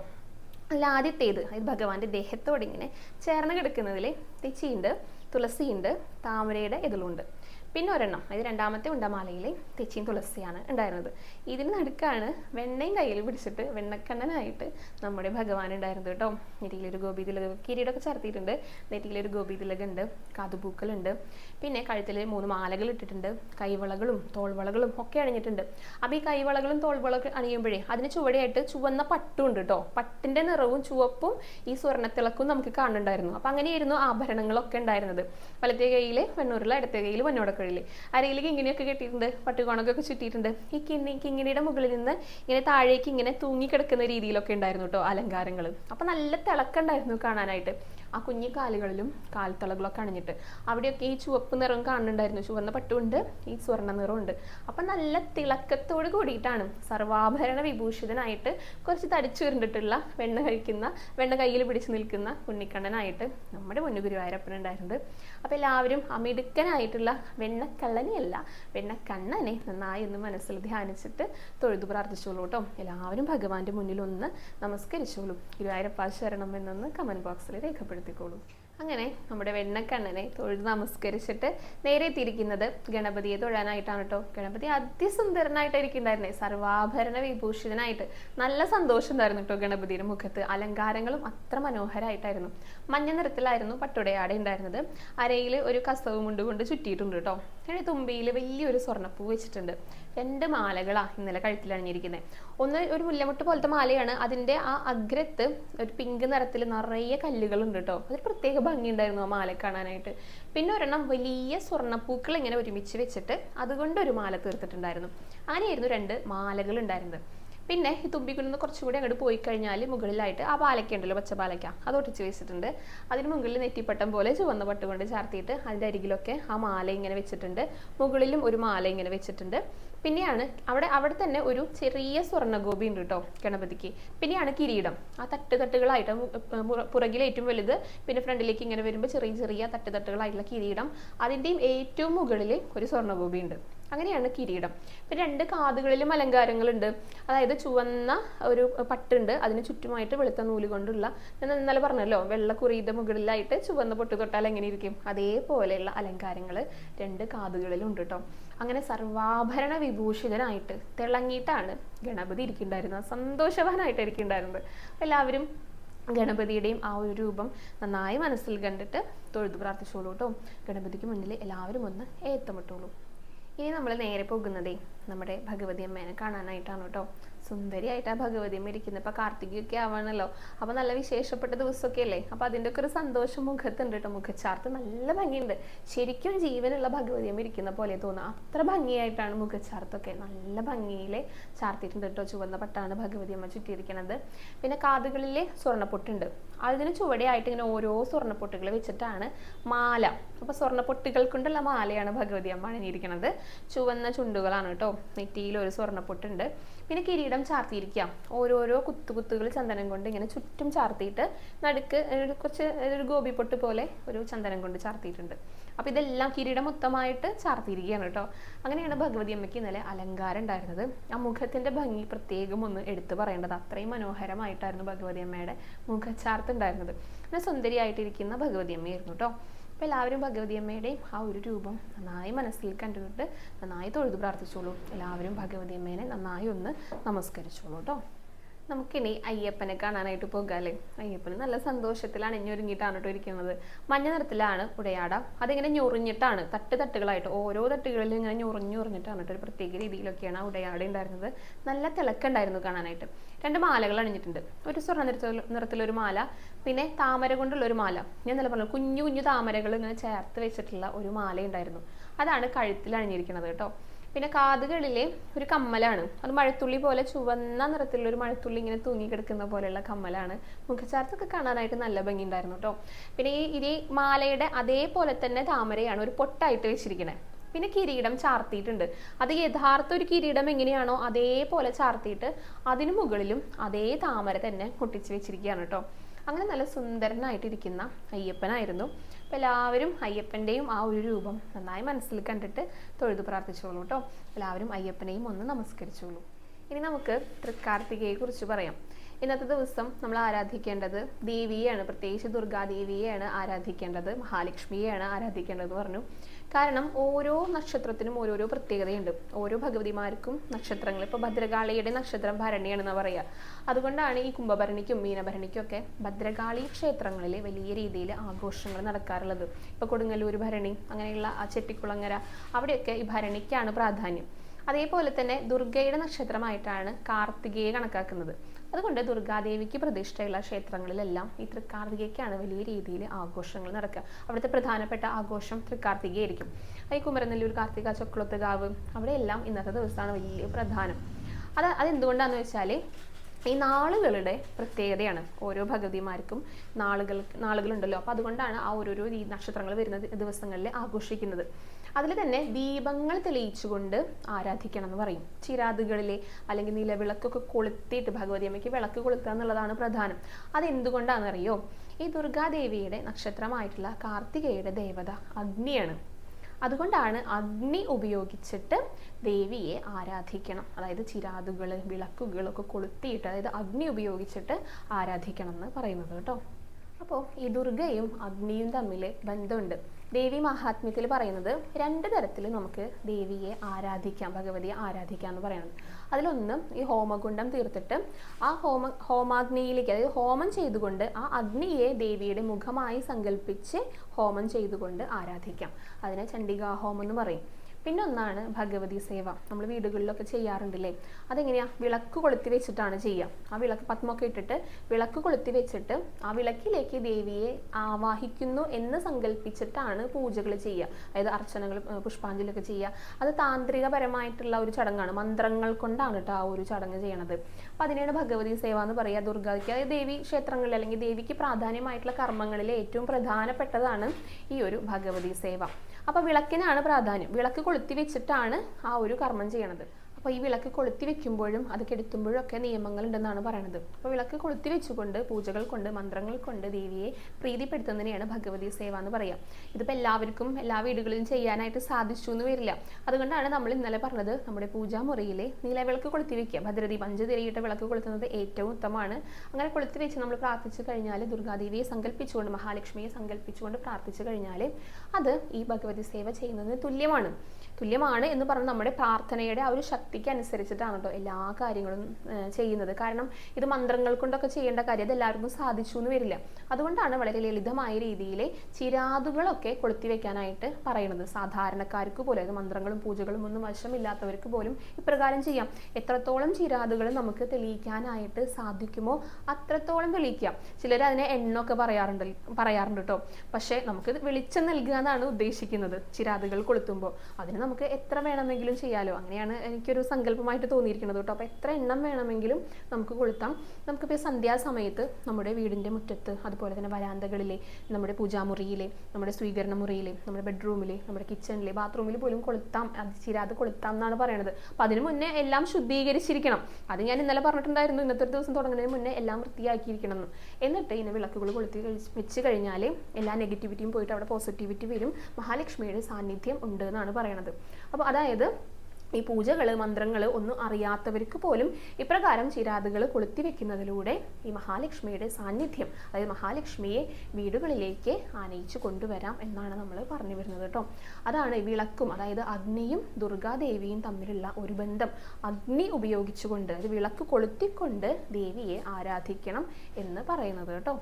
അല്ല ആദ്യത്തേത് അതായത് ഭഗവാന്റെ ദേഹത്തോട് ഇങ്ങനെ ചേർന്ന് കിടക്കുന്നതിൽ തെച്ചിയുണ്ട് തുളസിയുണ്ട് താമരയുടെ ഇതിലുണ്ട് പിന്നെ ഒരെണ്ണം അതായത് രണ്ടാമത്തെ ഉണ്ടമാലയിലെ തെച്ചിയും തുളസിയാണ് ഉണ്ടായിരുന്നത്. ഇതിന് നടുക്കാണ് വെണ്ണയും കയ്യിൽ പിടിച്ചിട്ട് വെണ്ണക്കണ്ണനായിട്ട് നമ്മുടെ ഭഗവാൻ ഉണ്ടായിരുന്നത് കേട്ടോ. നെറ്റിയിലൊരു ഗോപി തിലക കിരീടമൊക്കെ ചർത്തിയിട്ടുണ്ട്. നെറ്റിയിലൊരു ഗോപി തിലകുണ്ട്. കാതുപൂക്കളുണ്ട് പിന്നെ കഴുത്തിൽ മൂന്ന് മാലകൾ ഇട്ടിട്ടുണ്ട്. കൈവളകളും തോൾവളകളും ഒക്കെ അണിഞ്ഞിട്ടുണ്ട്. അപ്പോൾ ഈ കൈവളകളും തോൾവളകളും അണിയുമ്പോഴേ അതിന് ചുവടെയായിട്ട് ചുവന്ന പട്ടുണ്ട് കേട്ടോ പട്ടിന്റെ നിറവും ചുവപ്പും ഈ സ്വർണത്തിളക്കും നമുക്ക് കാണുന്നുണ്ടായിരുന്നു. അപ്പം അങ്ങനെയായിരുന്നു ആഭരണങ്ങളൊക്കെ ഉണ്ടായിരുന്നത്. വലത്തെ കയ്യിൽ വെണ്ണൂരിൽ ഇടത്തെ കയ്യിൽ പൊന്നോടക്കുഴലിൽ അരയിലേക്ക് ഇങ്ങനെയൊക്കെ കെട്ടിയിട്ടുണ്ട്. പട്ടുകോണൊക്കെ ചുറ്റിയിട്ടുണ്ട്. ഈ കിണ്ണി കിങ്ങിണിയുടെ മുകളിൽ നിന്ന് ഇങ്ങനെ താഴേക്ക് ഇങ്ങനെ തൂങ്ങിക്കിടക്കുന്ന രീതിയിലൊക്കെ ഉണ്ടായിരുന്നു കേട്ടോ അലങ്കാരങ്ങൾ അപ്പം നല്ല തിളക്കുണ്ടായിരുന്നു കാണാനായിട്ട്. ആ കുഞ്ഞു കാലുകളിലും കാൽത്തളകളൊക്കെ അണിഞ്ഞിട്ട്. അവിടെയൊക്കെ ഈ ചുവപ്പ് നിറം കാണുന്നുണ്ടായിരുന്നു. ചുവന്ന പട്ടുമുണ്ട് ഈ സ്വർണ നിറമുണ്ട് അപ്പം നല്ല തിളക്കത്തോട് കൂടിയിട്ടാണ് സർവാഭരണ വിഭൂഷിതനായിട്ട് കുറച്ച് തടിച്ചു വരണ്ടിട്ടുള്ള വെണ്ണ കഴിക്കുന്ന വെണ്ണ കയ്യിൽ പിടിച്ചു നിൽക്കുന്ന ഉണ്ണിക്കണ്ണനായിട്ട് നമ്മുടെ മുന്നു ഗുരുവായൂരപ്പൻ ഉണ്ടായിരുന്നത് അപ്പോൾ എല്ലാവരും ആ മിടുക്കനായിട്ടുള്ള വെണ്ണക്കള്ളനെയല്ല വെണ്ണക്കണ്ണനെ നന്നായി ഒന്ന് മനസ്സിൽ ധ്യാനിച്ചിട്ട് തൊഴുതു പ്രാർത്ഥിച്ചോളൂ കേട്ടോ. എല്ലാവരും ഭഗവാന്റെ മുന്നിൽ ഒന്ന് നമസ്കരിച്ചോളൂ. ഗുരുവായൂരപ്പ ശരണം എന്നൊന്ന് കമന്റ് ബോക്സിൽ രേഖപ്പെടുത്തിക്കോളൂ അങ്ങനെ നമ്മുടെ വെണ്ണക്കണ്ണനെ തൊഴുത് നമസ്കരിച്ചിട്ട് നേരെ തിരിക്കുന്നത് ഗണപതിയെ തൊഴാനായിട്ടാണ് കേട്ടോ ഗണപതി അതിസുന്ദരനായിട്ടായിരിക്കുന്നുണ്ടായിരുന്നേ. സർവാഭരണ വിഭൂഷിതനായിട്ട് നല്ല സന്തോഷം ഉണ്ടായിരുന്നു കേട്ടോ ഗണപതിയുടെ മുഖത്ത്. അലങ്കാരങ്ങളും അത്ര മനോഹരമായിട്ടായിരുന്നു മഞ്ഞ നിറത്തിലായിരുന്നു പട്ടുടയാടെ ഉണ്ടായിരുന്നത് അരയിൽ ഒരു കസവ് മുണ്ട് കൊണ്ട് ചുറ്റിയിട്ടുണ്ട് കേട്ടോ പിന്നെ തുമ്പിയിൽ വലിയൊരു സ്വർണപ്പൂ വെച്ചിട്ടുണ്ട്. രണ്ട് മാലകളാ ഇന്നലെ കഴുത്തിൽ അണിഞ്ഞിരിക്കുന്നത്. ഒന്ന് ഒരു മുല്ലമുട്ട് പോലത്തെ മാലയാണ്. അതിന്റെ ആ അഗ്രത്ത് ഒരു പിങ്ക് നിറത്തിൽ നിറയെ കല്ലുകളുണ്ട് കേട്ടോ. അതൊരു പ്രത്യേക ഭംഗിയുണ്ടായിരുന്നു ആ മാല കാണാനായിട്ട്. പിന്നെ ഒരെണ്ണം വലിയ സ്വർണപ്പൂക്കൾ ഇങ്ങനെ ഒരുമിച്ച് വെച്ചിട്ട് അതുകൊണ്ട് ഒരു മാല തീർത്തിട്ടുണ്ടായിരുന്നു. അങ്ങനെയായിരുന്നു രണ്ട് മാലകൾ ഉണ്ടായിരുന്നത്. പിന്നെ ഈ തുമ്പിക്കുന്ന് കുറച്ചുകൂടി അങ്ങോട്ട് പോയി കഴിഞ്ഞാൽ മുകളിലായിട്ട് ആ പാലക്ക ഉണ്ടല്ലോ പച്ച പാലക്ക. അത് ഒട്ടിച്ച് വെച്ചിട്ടുണ്ട്. അതിന് മുകളിൽ നെറ്റിപ്പട്ടം പോലെ ചുവന്ന പട്ട് കൊണ്ട് ചാർത്തിയിട്ട് അതിന്റെ അരികിലൊക്കെ ആ മാല ഇങ്ങനെ വെച്ചിട്ടുണ്ട്. മുകളിലും ഒരു മാല ഇങ്ങനെ വെച്ചിട്ടുണ്ട്. പിന്നെയാണ് അവിടെ അവിടെ തന്നെ ഒരു ചെറിയ സ്വർണഗോപി ഉണ്ട് കേട്ടോ ഗണപതിക്ക്. പിന്നെയാണ് കിരീടം. ആ തട്ട് തട്ടുകളായിട്ട് പുറകിൽ ഏറ്റവും വലുത് പിന്നെ ഫ്രണ്ടിലേക്ക് ഇങ്ങനെ വരുമ്പോൾ ചെറിയ ചെറിയ തട്ട് തട്ടുകളായിട്ടുള്ള കിരീടം. അതിന്റെയും ഏറ്റവും മുകളിൽ ഒരു സ്വർണഗോപി ഉണ്ട് അങ്ങനെയാണ് കിരീടം. പിന്നെ രണ്ട് കാതുകളിലും അലങ്കാരങ്ങളുണ്ട്. അതായത് ചുവന്ന ഒരു പട്ടുണ്ട് അതിന് ചുറ്റുമായിട്ട് വെളുത്ത നൂൽ കൊണ്ടുള്ള ഞാൻ ഇന്നലെ പറഞ്ഞല്ലോ വെള്ള കുറിയുടെ മുകളിലായിട്ട് ചുവന്ന പൊട്ട് തൊട്ടാൽ എങ്ങനെ ഇരിക്കും? അതേപോലെയുള്ള അലങ്കാരങ്ങൾ രണ്ട് കാതുകളിലും ഉണ്ട് കേട്ടോ അങ്ങനെ സർവാഭരണ വിഭൂഷിതനായിട്ട് തിളങ്ങിയിട്ടാണ് ഗണപതി ഇരിക്കുന്നുണ്ടായിരുന്നത്. സന്തോഷവാനായിട്ട് ഇരിക്കുന്നുണ്ടായിരുന്നത് എല്ലാവരും ഗണപതിയുടെയും ആ ഒരു രൂപം നന്നായി മനസ്സിൽ കണ്ടിട്ട് തൊഴുതു പ്രാർത്ഥിച്ചോളൂ കേട്ടോ ഗണപതിക്ക് മുന്നിൽ എല്ലാവരും ഒന്ന് ഏത്തമിട്ടോളൂ. ഇനി നമ്മൾ നേരെ പോകുന്നതേ നമ്മുടെ ഭഗവതി അമ്മേനെ കാണാനായിട്ടാണ് കേട്ടോ. സുന്ദരിയായിട്ട് ആ ഭഗവതി ഇരിക്കുന്നത്. ഇപ്പൊ കാർത്തികയൊക്കെ ആവാണല്ലോ. അപ്പൊ നല്ല വിശേഷപ്പെട്ട ദിവസമൊക്കെ അല്ലേ അപ്പൊ അതിന്റെ ഒക്കെ ഒരു സന്തോഷം മുഖത്തുണ്ട് കേട്ടോ. മുഖച്ചാർത്ത് നല്ല ഭംഗിയുണ്ട്. ശരിക്കും ജീവനുള്ള ഭഗവതി അമ്മ ഇരിക്കുന്ന പോലെ തോന്നുക അത്ര ഭംഗിയായിട്ടാണ് മുഖച്ചാർത്തൊക്കെ നല്ല ഭംഗിയിൽ ചാർത്തിയിട്ടുണ്ട് കേട്ടോ. ചുവന്ന പട്ടാണ് ഭഗവതി അമ്മ ചുറ്റിയിരിക്കുന്നത് പിന്നെ കാതുകളിലെ സ്വർണപ്പൊട്ടുണ്ട്. അതിന് ചുവടെയായിട്ട് ഇങ്ങനെ ഓരോ സ്വർണപ്പൊട്ടുകൾ വെച്ചിട്ടാണ് മാല. അപ്പൊ സ്വർണപ്പൊട്ടുകൾ കൊണ്ടുള്ള മാലയാണ് ഭഗവതി അമ്മ അണിഞ്ഞിരിക്കുന്നത് ചുവന്ന ചുണ്ടുകളാണ് കേട്ടോ. നെറ്റിയിൽ ഒരു സ്വർണപ്പൊട്ടുണ്ട്. പിന്നെ കിരീടം ചാർത്തിയിരിക്കാം. ഓരോരോ കുത്തുകുത്തുകൾ ചന്ദനം കൊണ്ട് ഇങ്ങനെ ചുറ്റും ചാർത്തിയിട്ട് നടുക്ക് കുറച്ച് ഒരു ഗോപി പൊട്ട് പോലെ ഒരു ചന്ദനം കൊണ്ട് ചാർത്തിയിട്ടുണ്ട്. അപ്പോൾ ഇതെല്ലാം കിരീടം മൊത്തമായിട്ട് ചാർത്തിയിരിക്കുകയാണ് കേട്ടോ. അങ്ങനെയാണ് ഭഗവതി അമ്മയ്ക്ക് ഇന്നലെ അലങ്കാരം ഉണ്ടായിരുന്നത്. ആ മുഖത്തിന്റെ ഭംഗി പ്രത്യേകം ഒന്ന് എടുത്തു പറയേണ്ടത്. അത്രയും മനോഹരമായിട്ടായിരുന്നു ഭഗവതി അമ്മയുടെ മുഖച്ചാർത്ത് ഉണ്ടായിരുന്നത്. പിന്നെ സുന്ദരിയായിട്ടിരിക്കുന്ന ഭഗവതി അമ്മയായിരുന്നു കേട്ടോ. അപ്പോൾ എല്ലാവരും ഭഗവതി അമ്മയുടെയും ആ ഒരു രൂപം നന്നായി മനസ്സിൽ കണ്ടിട്ട് നന്നായി തൊഴുതു പ്രാർത്ഥിച്ചോളൂ. എല്ലാവരും ഭഗവതി അമ്മേനെ നന്നായി ഒന്ന് നമസ്കരിച്ചോളൂ കേട്ടോ നമുക്കിനി അയ്യപ്പനെ കാണാനായിട്ട് പോകാല്ലേ? അയ്യപ്പന് നല്ല സന്തോഷത്തിലാണ് അണിഞ്ഞൊരുങ്ങിയിട്ടാണ് കേട്ടോ ഇരിക്കുന്നത്. മഞ്ഞ നിറത്തിലാണ് ഉടയാട. അതിങ്ങനെ ഞൊറിഞ്ഞിട്ടാണ് തട്ട് തട്ടുകളായിട്ട് ഓരോ തട്ടുകളിലും ഇങ്ങനെ ഞൊറിഞ്ഞു ഞൊറിഞ്ഞിട്ടാണ് ഒരു പ്രത്യേക രീതിയിലൊക്കെയാണ് ആ ഉടയാട ഉണ്ടായിരുന്നത്. നല്ല തിളക്കുണ്ടായിരുന്നു കാണാനായിട്ട്. രണ്ട് മാലകൾ അണിഞ്ഞിട്ടുണ്ട്. ഒരു സ്വർണ നിറത്തിൽ നിറത്തിലൊരു മാല പിന്നെ താമര കൊണ്ടുള്ള ഒരു മാല. ഞാൻ നല്ല പറഞ്ഞു കുഞ്ഞു കുഞ്ഞു താമരകൾ ഇങ്ങനെ ചേർത്ത് വെച്ചിട്ടുള്ള ഒരു മാല ഉണ്ടായിരുന്നു അതാണ് കഴുത്തിൽ അണിഞ്ഞിരിക്കുന്നത് കേട്ടോ. പിന്നെ കാതുകളിലെ ഒരു കമ്മലാണ്. അത് മഴത്തുള്ളി പോലെ ചുവന്ന നിറത്തിലുള്ള ഒരു മഴത്തുള്ളി ഇങ്ങനെ തൂങ്ങി കിടക്കുന്ന പോലെയുള്ള കമ്മലാണ്. മുഖച്ചാർത്തൊക്കെ കാണാനായിട്ട് നല്ല ഭംഗി ഉണ്ടായിരുന്നു കേട്ടോ പിന്നെ ഈ ഇതേ മാലയുടെ അതേപോലെ തന്നെ താമരയാണ് ഒരു പൊട്ടായിട്ട് വെച്ചിരിക്കണേ. പിന്നെ കിരീടം ചാർത്തിയിട്ടുണ്ട്. അത് യഥാർത്ഥ ഒരു കിരീടം എങ്ങനെയാണോ അതേപോലെ ചാർത്തിയിട്ട് അതിനു മുകളിലും അതേ താമര തന്നെ പൊട്ടിച്ച് വെച്ചിരിക്കുകയാണ് കേട്ടോ അങ്ങനെ നല്ല സുന്ദരനായിട്ടിരിക്കുന്ന അയ്യപ്പനായിരുന്നു. അപ്പോൾ എല്ലാവരും അയ്യപ്പന്റെയും ആ ഒരു രൂപം നന്നായി മനസ്സിൽ കണ്ടിട്ട് തൊഴുതു പ്രാർത്ഥിച്ചോളൂ കേട്ടോ എല്ലാവരും അയ്യപ്പനെയും ഒന്ന് നമസ്കരിച്ചോളൂ. ഇനി നമുക്ക് തൃക്കാർത്തികയെ കുറിച്ച് പറയാം. ഇന്നത്തെ ദിവസം നമ്മൾ ആരാധിക്കേണ്ടത് ദേവിയെയാണ്. പ്രത്യേകിച്ച് ദുർഗാദേവിയെയാണ് ആരാധിക്കേണ്ടത്. മഹാലക്ഷ്മിയെയാണ് ആരാധിക്കേണ്ടത് പറഞ്ഞു. കാരണം ഓരോ നക്ഷത്രത്തിനും ഓരോരോ പ്രത്യേകതയുണ്ട്. ഓരോ ഭഗവതിമാർക്കും നക്ഷത്രങ്ങൾ. ഇപ്പോൾ ഭദ്രകാളിയുടെ നക്ഷത്രം ഭരണിയാണെന്ന് പറയുക അതുകൊണ്ടാണ് ഈ കുംഭഭരണിക്കും മീനഭരണിക്കും ഒക്കെ ഭദ്രകാളി ക്ഷേത്രങ്ങളിൽ വലിയ രീതിയിൽ ആഘോഷങ്ങൾ നടക്കാറുള്ളത്. ഇപ്പോൾ കൊടുങ്ങല്ലൂർ ഭരണി അങ്ങനെയുള്ള ആ ചെട്ടിക്കുളങ്ങര അവിടെയൊക്കെ ഈ ഭരണിക്കാണ് പ്രാധാന്യം. അതേപോലെ തന്നെ ദുർഗയുടെ നക്ഷത്രമായിട്ടാണ് കാർത്തികയെ കണക്കാക്കുന്നത്. അതുകൊണ്ട് ദുർഗാദേവിക്ക് പ്രതിഷ്ഠയുള്ള ക്ഷേത്രങ്ങളിലെല്ലാം ഈ തൃക്കാർത്തികയ്ക്കാണ് വലിയ രീതിയിൽ ആഘോഷങ്ങൾ നടക്കുക. അവിടുത്തെ പ്രധാനപ്പെട്ട ആഘോഷം തൃക്കാർത്തികയായിരിക്കും. ഈ കുമരനെല്ലൂർ കാർത്തിക ചൊക്കുളത്തുകാവ് അവിടെയെല്ലാം ഇന്നത്തെ ദിവസമാണ് വലിയ പ്രധാനം. അത് അതെന്തുകൊണ്ടാണെന്ന് വെച്ചാൽ ഈ നാളുകളുടെ പ്രത്യേകതയാണ് ഓരോ ഭഗവതിമാർക്കും നാളുകൾ നാളുകളുണ്ടല്ലോ. അപ്പോൾ അതുകൊണ്ടാണ് ആ ഓരോരോ നക്ഷത്രങ്ങൾ വരുന്ന ദിവസങ്ങളിൽ ആഘോഷിക്കുന്നത്. അതിൽ തന്നെ ദീപങ്ങൾ തെളിയിച്ചുകൊണ്ട് ആരാധിക്കണം എന്ന് പറയും. ചിരാതുകളിലെ അല്ലെങ്കിൽ നിലവിളക്കൊക്കെ കൊളുത്തിയിട്ട് ഭഗവതി അമ്മയ്ക്ക് വിളക്ക് കൊളുത്തുക എന്നുള്ളതാണ് പ്രധാനം. അതെന്തുകൊണ്ടാണെന്നറിയോ? ഈ ദുർഗാദേവിയുടെ നക്ഷത്രമായിട്ടുള്ള കാർത്തികയുടെ ദേവത അഗ്നിയാണ്. അതുകൊണ്ടാണ് അഗ്നി ഉപയോഗിച്ചിട്ട് ദേവിയെ ആരാധിക്കണം. അതായത് ചിരാതുകൾ വിളക്കുകളൊക്കെ കൊളുത്തിയിട്ട് അതായത് അഗ്നി ഉപയോഗിച്ചിട്ട് ആരാധിക്കണം എന്ന് പറയുന്നത് കേട്ടോ. അപ്പോൾ ഈ ദുർഗയും അഗ്നിയും തമ്മിൽ ബന്ധമുണ്ട്. ദേവി മഹാത്മ്യത്തിൽ പറയുന്നത് രണ്ട് തരത്തിൽ നമുക്ക് ദേവിയെ ആരാധിക്കാം ഭഗവതിയെ ആരാധിക്കാം എന്ന് പറയുന്നത് അതിലൊന്ന് ഈ ഹോമകുണ്ഡം തീർത്തിട്ട് ആ ഹോമ ഹോമാഗ്നിയിലേക്ക് അതായത് ഹോമം ചെയ്തുകൊണ്ട് ആ അഗ്നിയെ ദേവിയുടെ മുഖമായി സങ്കല്പിച്ച് ഹോമം ചെയ്തുകൊണ്ട് ആരാധിക്കാം. അതിനെ ചണ്ഡികാ ഹോമം എന്ന് പറയും. പിന്നെ ഒന്നാണ് ഭഗവതി സേവ. നമ്മൾ വീടുകളിലൊക്കെ ചെയ്യാറുണ്ടല്ലേ? അതെങ്ങനെയാ? വിളക്ക് കൊളുത്തി വെച്ചിട്ടാണ് ചെയ്യുക ആ വിളക്ക് പത്മൊക്കെ ഇട്ടിട്ട് വിളക്ക് കൊളുത്തി വെച്ചിട്ട് ആ വിളക്കിലേക്ക് ദേവിയെ ആവാഹിക്കുന്നു എന്ന് സങ്കല്പിച്ചിട്ടാണ് പൂജകൾ ചെയ്യുക അതായത് അർച്ചനകൾ പുഷ്പാഞ്ജലിയൊക്കെ ചെയ്യുക അത് താന്ത്രികപരമായിട്ടുള്ള ഒരു ചടങ്ങാണ്. മന്ത്രങ്ങൾ കൊണ്ടാണ് കേട്ടോ ആ ഒരു ചടങ്ങ് ചെയ്യണത്. അപ്പം അതിനെയാണ് ഭഗവതി സേവ എന്ന് പറയുക ദുർഗാദിക്ക്. അതായത് ദേവി ക്ഷേത്രങ്ങളിൽ അല്ലെങ്കിൽ ദേവിക്ക് പ്രാധാന്യമായിട്ടുള്ള കർമ്മങ്ങളിൽ ഏറ്റവും പ്രധാനപ്പെട്ടതാണ് ഈ ഒരു ഭഗവതി സേവ. അപ്പോൾ വിളക്കിനാണ് പ്രാധാന്യം. വിളക്ക് കൊളുത്തി വെച്ചിട്ടാണ് ആ ഒരു കർമ്മം ചെയ്യണത്. അപ്പോൾ ഈ വിളക്ക് കൊളുത്തി വെക്കുമ്പോഴും അത് കെടുത്തുമ്പോഴും ഒക്കെ നിയമങ്ങളുണ്ടെന്നാണ് പറയുന്നത് അപ്പോൾ വിളക്ക് കൊളുത്തി വെച്ചുകൊണ്ട് പൂജകൾ കൊണ്ട് മന്ത്രങ്ങൾ കൊണ്ട് ദേവിയെ പ്രീതിപ്പെടുത്തുന്നതിനെയാണ് ഭഗവതി സേവ എന്ന് പറയുക ഇതിപ്പോൾ എല്ലാവർക്കും എല്ലാ വീടുകളിലും ചെയ്യാനായിട്ട് സാധിച്ചു എന്ന് വരില്ല. അതുകൊണ്ടാണ് നമ്മൾ ഇന്നലെ പറഞ്ഞത് നമ്മുടെ പൂജാമുറിയിലെ നിലവിളക്ക് കൊളുത്തി വെക്കുക. ഭദ്രതി പഞ്ചതിരയിട്ട വിളക്ക് കൊളുത്തുന്നത് ഏറ്റവും ഉത്തമമാണ്. അങ്ങനെ കൊളുത്തി വെച്ച് നമ്മൾ പ്രാർത്ഥിച്ചു കഴിഞ്ഞാൽ ദുർഗാദേവിയെ സങ്കല്പിച്ചുകൊണ്ട് മഹാലക്ഷ്മിയെ സങ്കല്പിച്ചുകൊണ്ട് പ്രാർത്ഥിച്ചു കഴിഞ്ഞാൽ അത് ഈ ഭഗവതി സേവ ചെയ്യുന്നതിന് തുല്യമാണ്. തുല്യമാണ് എന്ന് പറഞ്ഞ് നമ്മുടെ പ്രാർത്ഥനയുടെ ആ ഒരു ശക്തിക്ക് അനുസരിച്ചിട്ടാണ് കേട്ടോ എല്ലാ കാര്യങ്ങളും ചെയ്യുന്നത്. കാരണം ഇത് മന്ത്രങ്ങൾ കൊണ്ടൊക്കെ ചെയ്യേണ്ട കാര്യം അത് എല്ലാവർക്കും സാധിച്ചു എന്ന് വരില്ല. അതുകൊണ്ടാണ് വളരെ ലളിതമായ രീതിയിൽ ചിരാതുകളൊക്കെ കൊളുത്തി വെക്കാനായിട്ട് പറയുന്നത് സാധാരണക്കാർക്ക് പോലും അതായത് മന്ത്രങ്ങളും പൂജകളും ഒന്നും വശമില്ലാത്തവർക്ക് പോലും ഇപ്രകാരം ചെയ്യാം. എത്രത്തോളം ചിരാതുകൾ നമുക്ക് തെളിയിക്കാനായിട്ട് സാധിക്കുമോ അത്രത്തോളം തെളിയിക്കാം. ചിലർ അതിനെ എണ്ണൊക്കെ പറയാറുണ്ട് പറയാറുണ്ട് കേട്ടോ പക്ഷേ നമുക്ക് വെളിച്ചം നൽകുക എന്നാണ് ഉദ്ദേശിക്കുന്നത്. ചിരാതുകൾ കൊളുത്തുമ്പോൾ അതിന് നമുക്ക് എത്ര വേണമെങ്കിലും ചെയ്യാലോ. അങ്ങനെയാണ് എനിക്കൊരു സങ്കല്പമായിട്ട് തോന്നിയിരിക്കുന്നത് കേട്ടോ. അപ്പോൾ എത്ര എണ്ണം വേണമെങ്കിലും നമുക്ക് കൊളുത്താം. നമുക്കിപ്പോൾ സന്ധ്യാസമയത്ത് നമ്മുടെ വീടിന്റെ മുറ്റത്ത് അതുപോലെ തന്നെ വരാന്തകളിലെ നമ്മുടെ പൂജാമുറിയിലെ നമ്മുടെ സ്വീകരണ മുറിയിലെ നമ്മുടെ ബെഡ്റൂമിലെ നമ്മുടെ കിച്ചണിലെ ബാത്റൂമിൽ പോലും കൊളുത്താം അത് ചിരാത് കൊളുത്താം എന്നാണ് പറയുന്നത് അപ്പോൾ അതിന് മുന്നേ എല്ലാം ശുദ്ധീകരിച്ചിരിക്കണം. അത് ഞാൻ ഇന്നലെ പറഞ്ഞിട്ടുണ്ടായിരുന്നു. ഇന്നത്തെ ഒരു ദിവസം തുടങ്ങുന്നതിന് മുന്നേ എല്ലാം വൃത്തിയാക്കിയിരിക്കണം എന്ന് എന്നിട്ട് ഇതിനെ വിളക്കുകൾ കൊളുത്തി വെച്ച് കഴിഞ്ഞാൽ എല്ലാ നെഗറ്റിവിറ്റിയും പോയിട്ട് അവിടെ പോസിറ്റിവിറ്റി വരും. മഹാലക്ഷ്മിയുടെ സാന്നിധ്യം ഉണ്ട് എന്നാണ് പറയണത്. അപ്പോൾ അതായത് ഈ പൂജകൾ മന്ത്രങ്ങൾ ഒന്നും അറിയാത്തവർക്ക് പോലും ഇപ്രകാരം ചിരാതുകൾ കൊളുത്തി വെക്കുന്നതിലൂടെ ഈ മഹാലക്ഷ്മിയുടെ സാന്നിധ്യം അതായത് മഹാലക്ഷ്മിയെ വീടുകളിലേക്ക് ആനയിച്ചു കൊണ്ടുവരാം എന്നാണ് നമ്മൾ പറഞ്ഞു വരുന്നത് കേട്ടോ. അതാണ് വിളക്കും അതായത് അഗ്നിയും ദുർഗാദേവിയും തമ്മിലുള്ള ഒരു ബന്ധം. അഗ്നി ഉപയോഗിച്ചുകൊണ്ട് അതായത് വിളക്ക് കൊളുത്തിക്കൊണ്ട് ദേവിയെ ആരാധിക്കണം എന്ന് പറയുന്നത് കേട്ടോ.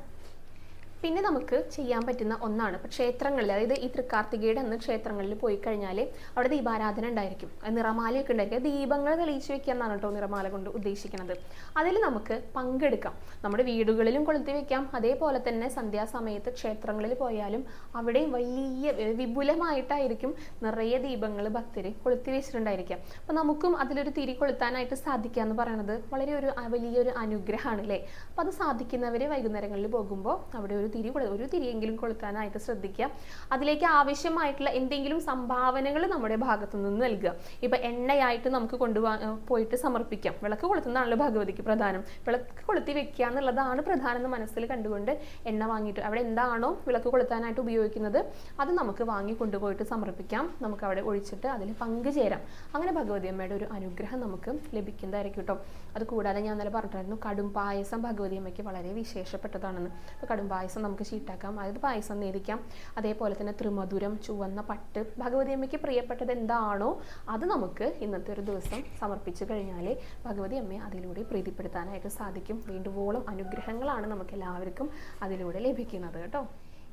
പിന്നെ നമുക്ക് ചെയ്യാൻ പറ്റുന്ന ഒന്നാണ് ഇപ്പം ക്ഷേത്രങ്ങളിൽ അതായത് ഈ തൃക്കാർത്തികയുടെ അന്ന് ക്ഷേത്രങ്ങളിൽ പോയി കഴിഞ്ഞാൽ അവിടെ ദീപാരാധന ഉണ്ടായിരിക്കും. നിറമാലയൊക്കെ ഉണ്ടായിരിക്കും. ദീപങ്ങൾ തെളിയിച്ച് വെക്കുക എന്നാണ് കേട്ടോ നിറമാല കൊണ്ട് ഉദ്ദേശിക്കുന്നത്. അതിൽ നമുക്ക് പങ്കെടുക്കാം. നമ്മുടെ വീടുകളിലും കൊളുത്തി വെക്കാം. അതേപോലെ തന്നെ സന്ധ്യാസമയത്ത് ക്ഷേത്രങ്ങളിൽ പോയാലും അവിടെ വലിയ വിപുലമായിട്ടായിരിക്കും നിറയെ ദീപങ്ങൾ ഭക്തർ കൊളുത്തി വെച്ചിട്ടുണ്ടായിരിക്കാം അപ്പം നമുക്കും അതിലൊരു തിരി കൊളുത്താനായിട്ട് സാധിക്കുക എന്ന് പറയുന്നത് വളരെ ഒരു വലിയൊരു അനുഗ്രഹമാണ് അല്ലേ? അപ്പം അത് സാധിക്കുന്നവർ വൈകുന്നേരങ്ങളിൽ പോകുമ്പോൾ അവിടെ ഒരു തിരി ഒരു തിരിയെങ്കിലും കൊളുത്താനായിട്ട് ശ്രദ്ധിക്കുക. അതിലേക്ക് ആവശ്യമായിട്ടുള്ള എന്തെങ്കിലും സംഭാവനകൾ നമ്മുടെ ഭാഗത്തു നിന്ന് നൽകുക. ഇപ്പം എണ്ണയായിട്ട് നമുക്ക് കൊണ്ടുപോകാൻ പോയിട്ട് സമർപ്പിക്കാം. വിളക്ക് കൊളുത്തുന്നതാണല്ലോ ഭഗവതിക്ക് പ്രധാനം. വിളക്ക് കൊളുത്തി വെക്കുക എന്നുള്ളതാണ് പ്രധാനം മനസ്സിൽ കണ്ടുകൊണ്ട് എണ്ണ വാങ്ങിയിട്ട് അവിടെ എന്താണോ വിളക്ക് കൊളുത്താനായിട്ട് ഉപയോഗിക്കുന്നത് അത് നമുക്ക് വാങ്ങി കൊണ്ടുപോയിട്ട് സമർപ്പിക്കാം. നമുക്ക് അവിടെ ഒഴിച്ചിട്ട് അതിൽ പങ്കുചേരാം അങ്ങനെ ഭഗവതി അമ്മയുടെ ഒരു അനുഗ്രഹം നമുക്ക് ലഭിക്കുന്നതായിരിക്കും കേട്ടോ. അത് കൂടാതെ ഞാൻ ഇന്നലെ പറഞ്ഞിട്ടായിരുന്നു കടും പായസം ഭഗവതി അമ്മയ്ക്ക് വളരെ വിശേഷപ്പെട്ടതാണെന്ന്. അപ്പോൾ കടും പായസം നമുക്ക് ചീട്ടാക്കാം അതായത് പായസം നേരിക്കാം. അതേപോലെ തന്നെ ത്രിമധുരം ചുവന്ന പട്ട് ഭഗവതി അമ്മയ്ക്ക് പ്രിയപ്പെട്ടത് എന്താണോ അത് നമുക്ക് ഇന്നത്തെ ഒരു ദിവസം സമർപ്പിച്ചു കഴിഞ്ഞാൽ ഭഗവതി അമ്മയെ അതിലൂടെ പ്രീതിപ്പെടുത്താനായിട്ട് സാധിക്കും. വേണ്ടുവോളം അനുഗ്രഹങ്ങളാണ് നമുക്ക് എല്ലാവർക്കും അതിലൂടെ ലഭിക്കുന്നത് കേട്ടോ.